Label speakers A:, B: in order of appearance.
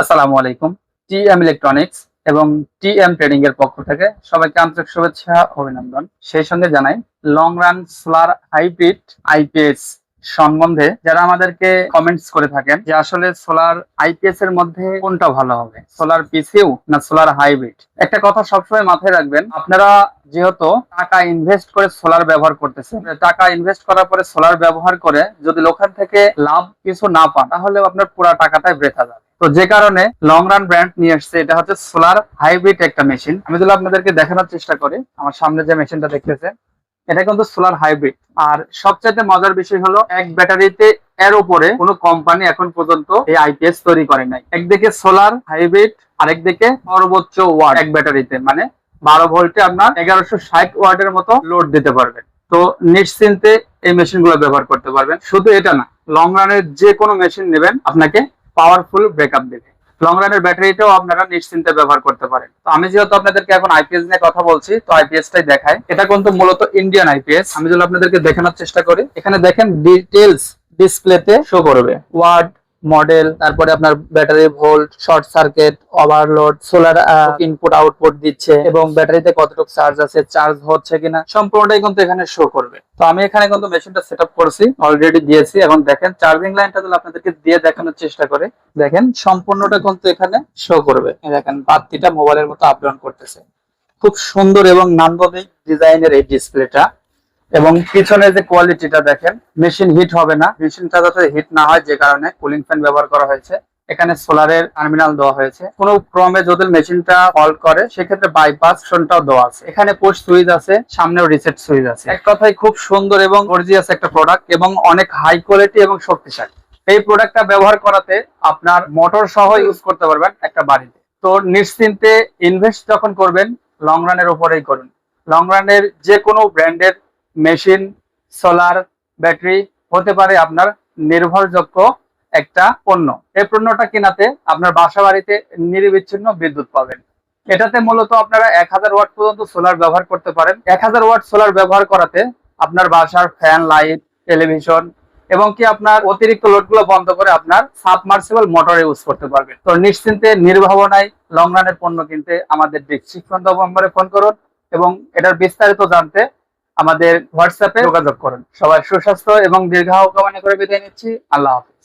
A: আসসালামু আলাইকুম। T M electronics এবং টি এম ট্রেডিং এর পক্ষ থেকে সবাইকে আন্তরিক শুভেচ্ছা অভিনন্দন। সেই সঙ্গে জানাই long run solar hybrid IPS সম্বন্ধে যারা আমাদেরকে কমেন্টস করে থাকেন যে আসলে সোলার আইপিএস এর মধ্যে কোনটা ভালো হবে? সোলার পিসিউ না সোলার হাইব্রিড একটা কথা সবসময় মাথায় রাখবেন, আপনারা যেহেতু টাকা ইনভেস্ট করে সোলার ব্যবহার করতেছেন, টাকা ইনভেস্ট করার পরে সোলার ব্যবহার করে যদি লোখান থেকে লাভ কিছু না পান তাহলে আপনার পুরো টাকাটাই বৃথা যাবে। তো যে কারণে লং রান ব্র্যান্ড নিয়ে আসছে, এটা হচ্ছে সোলার হাইব্রিড একটা মেশিন আমি যদি আপনাদেরকে দেখানোর চেষ্টা করি, আমার সামনে যে মেশিনটা দেখতেছেন, এটা কিন্তু সোলার হাইব্রিড আর সবচাইতে মজার বিষয় হলো, এক ব্যাটারিতে এর উপরে কোনো কোম্পানি এখন পর্যন্ত এই আইপিএস তৈরি করে নাই। একদিকে সোলার হাইব্রিড আরেকদিকে সর্বোচ্চ ওয়াট এক ব্যাটারিতে মানে বারো ভোল্টে আপনার এগারোশো ষাট ওয়াটের মতো লোড দিতে পারবেন। তো নিশ্চিন্তে এই মেশিনগুলো ব্যবহার করতে পারবেন। শুধু এটা না লং রানের যে কোনো মেশিন নেবেন, আপনাকে পাওয়ারফুল ব্রেকআপ দেবে। লং রানের ব্যাটারিটাও আপনারা নিশ্চিন্তে ব্যবহার করতে পারেন। তো আমি যেহেতু আপনাদেরকে এখন আইপিএস নিয়ে কথা বলছি, তো আইপিএস টাই দেখায় এটা কিন্তু মূলত ইন্ডিয়ান আইপিএস আমি যদি আপনাদেরকে দেখানোর চেষ্টা করি, এখানে দেখেন ডিটেলস ডিসপ্লেতে শো করবে। ওয়ার্ড মডেল তারপরে আপনার battery volt short circuit overload solar input output দিচ্ছে এবং ব্যাটারিতে কতটুকু চার্জ আছে চার্জ হচ্ছে কিনা, সম্পূর্ণটাই কিন্তু এখানে শো করবে। তো আমি এখানে কিন্তু মেশিনটা সেট করছি অলরেডি দিয়েছি। এখন দেখেন চার্জিং লাইনটা যদি আপনাদেরকে দিয়ে দেখানোর চেষ্টা করে, দেখেন সম্পূর্ণটা কিন্তু এখানে শো করবে। দেখেন, বাতিটা মোবাইলের মতো আপ ডাউন করতেছে। খুব সুন্দর এবং নান্দনিক ডিজাইনের এই ডিসপ্লেটা এবং পিছনে যে কোয়ালিটিটা দেখেন মেশিন হিট হবে না। মেশিনটা যাতে হিট না হয়, যে কারণে কুলিং ফ্যান ব্যবহার করা হয়েছে। এখানে সোলারের টার্মিনাল দেওয়া হয়েছে। কোনো ক্রমে যদি মেশিনটা ফল্ট করে, সেক্ষেত্রে বাইপাস শনটাও দেওয়া আছে। এখানে পোস্ট সুইচ আছে, সামনেও রিসেট সুইচ আছে। এক কথায় খুব সুন্দর এবং গর্জিয়াস একটা প্রোডাক্ট এবং অনেক হাই কোয়ালিটি এবং শক্তিশালী। এই প্রোডাক্টটা ব্যবহার করাতে আপনার মোটর সহ ইউজ করতে পারবেন একটা বাড়িতে। তো নিশ্চিন্তে ইনভেস্ট যখন করবেন লং রানের উপরেই করুন। লং রানের যে কোনো ব্র্যান্ডের মেশিন, সোলার, ব্যাটারি হতে পারে আপনার নির্ভরযোগ্য একটা পণ্য। এই পণ্যটা কেনাতে আপনার বাসা বাড়িতে নিরবিচ্ছিন্ন বিদ্যুৎ পাবেন। এটাতে মূলত আপনারা এক হাজার ওয়াট পর্যন্ত সোলার ব্যবহার করতে পারেন। এক হাজার ওয়াট সোলার ব্যবহার করাতে আপনার বাসার ফ্যান, লাইট, টেলিভিশন এবং কি আপনার অতিরিক্ত লোডগুলো বন্ধ করে আপনার সাবমার্সিবল মোটর ইউজ করতে পারবেন। তো নিশ্চিন্তে, নির্ভাবনায় লং রানের পণ্য কিনতে আমাদের ডিসক্রিপশন নম্বরে ফোন করুন এবং এটার বিস্তারিত জানতে আমাদের হোয়াটসঅ্যাপে যোগাযোগ করুন। সবাই সুস্বাস্থ্য এবং দীর্ঘায়ু কামনা করে বিদায় নিচ্ছি। আল্লাহ হাফিজ।